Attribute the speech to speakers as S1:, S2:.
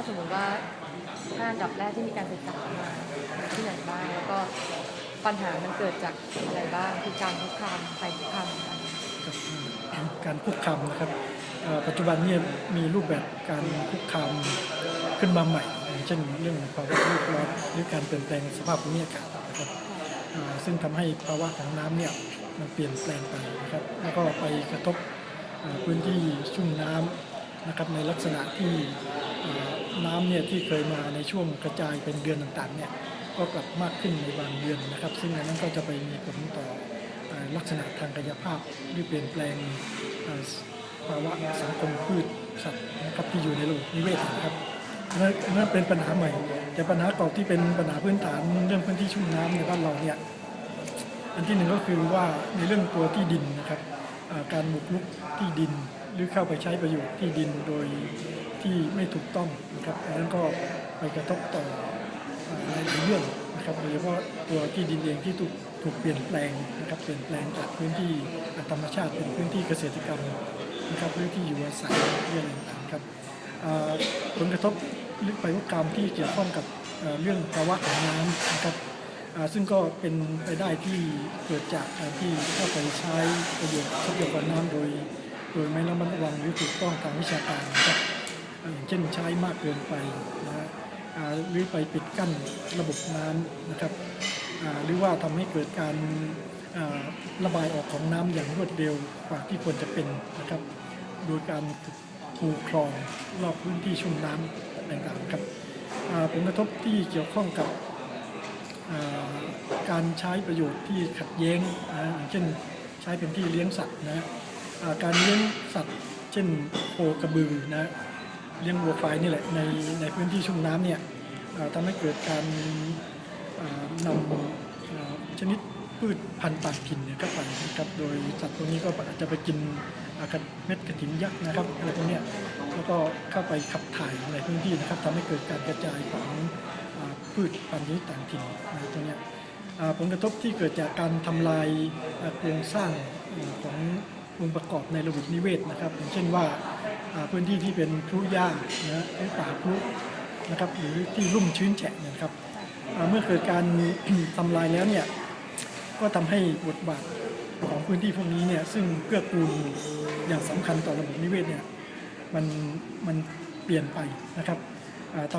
S1: าสมมติว่าห้าอันดับแรกที่มีการศึกษามาที่ไหนบ้างแล้วก็ปัญหามันเกิดจากอะไรบ้างคือการคุกคามไปคุกคามกัน
S2: กับการคุกคามนะครับปัจจุบันนี่ยมีรูปแบบการคุกคามขึ้นมาใหม่ เช่นเรื่องภาวะโลกร้อนหรือการเปลี่ยนแปลงสภาพภูมิอากาศนะครับซึ่งทำให้ภาวะของน้ำเนี่ยมันเปลี่ยนแปลงไปนะครับ แล้วก็ไปกระทบพื้นที่ชุ่มน้ำนะครับในลักษณะที่ น้ำเนี่ยที่เคยมาในช่วงกระจายเป็นเดือนต่างๆเนี่ยก็กลับมากขึ้นในบางเดือนนะครับ ซึ่งอันนั้นก็จะไปมีผลต่อลักษณะทางกายภาพหรือเปลี่ยนแปลงภาวะสังคมพืชสัตว์นะครับที่อยู่ในระบบนิเวศนะครับนั่นเป็นปัญหาใหม่ แต่ปัญหาเก่าที่เป็นปัญหาพื้นฐานเรื่องพื้นที่ชุ่มน้ำในบ้านเราเนี่ยอันที่หนึ่งก็คือว่าในเรื่องตัวที่ดินนะครับการบุกรุกที่ดิน หรือเข้าไปใช้ประโยชน์ที่ดินโดยที่ไม่ถูกต้องนะครับอันนั้นก็ไปกระทบต่อในหลายเรื่องนะครับโดยเฉพาะตัวที่ดินเองที่ถูกถูกเปลี่ยนแปลงนะครับเปลี่ยนแปลงจากพื้นที่ธรรมชาติเป็นพื้นที่เกษตรกรรมนะครับพื้นที่อยู่อาศัยเรื่องต่างๆครับผลกระทบลึกไปว่ากรรมที่เกี่ยวข้องกับเรื่องภาวะของน้ำนะครับซึ่งก็เป็นไปได้ที่เกิดจากการที่เข้าไปใช้ประโยชน์ทรัพยากรน้ำโดย โดยไม่ระมัดระวังหรือถูกต้องทางวิชาการนะครับอย่างเช่นใช้มากเกินไปนะฮะหรือไปปิดกั้นระบบน้ำนะครับหรือว่าทำให้เกิดการระบายออกของน้ำอย่างรวดเร็วกว่าที่ควรจะเป็นนะครับ โดยการคูคลองรอบพื้นที่ชุ่มน้ำต่างๆครับผลกระทบที่เกี่ยวข้องกับการใช้ประโยชน์ที่ขัดแย้งนะอย่างเช่นใช้เป็นที่เลี้ยงสัตว์นะ การเลี้ยงสัตว์ เช่นโคกระบือนะเลี้ยงวัวควายนี่แหละในในพื้นที่ชุ่มน้ำเนี่ยทำให้เกิดการนำชนิดพืชพันธุ์ต่างถิ่นเนี่ยเข้าไปนะครับโดยสัตว์พวนี้ก็อาจจะไปกินกระเม็ดกระถินยักษ์นะครับอะไรพวกนี้แล้วก็เข้าไปขับถ่ายในพื้นที่นะครับทำให้เกิดการกระจายของพืชพันธุ์นิดต่างถิ่นนะตัวนี้ผลกระทบที่เกิดจากการทำลายโครงสร้างของ องค์ประกอบในระบบนิเวศนะครับอย่างเช่นว่าพื้นที่ที่เป็นพลุหญ้านะหรือป่าพลุนะครับหรือที่ลุ่มชื้นแฉะนะครับเมื่อเกิดการทำลายแล้วเนี่ยก็ทำให้บทบาทของพื้นที่พวกนี้เนี่ยซึ่งเกื้อกูลอย่างสำคัญต่อระบบนิเวศเนี่ยมันมันเปลี่ยนไปนะครับอ่าทำ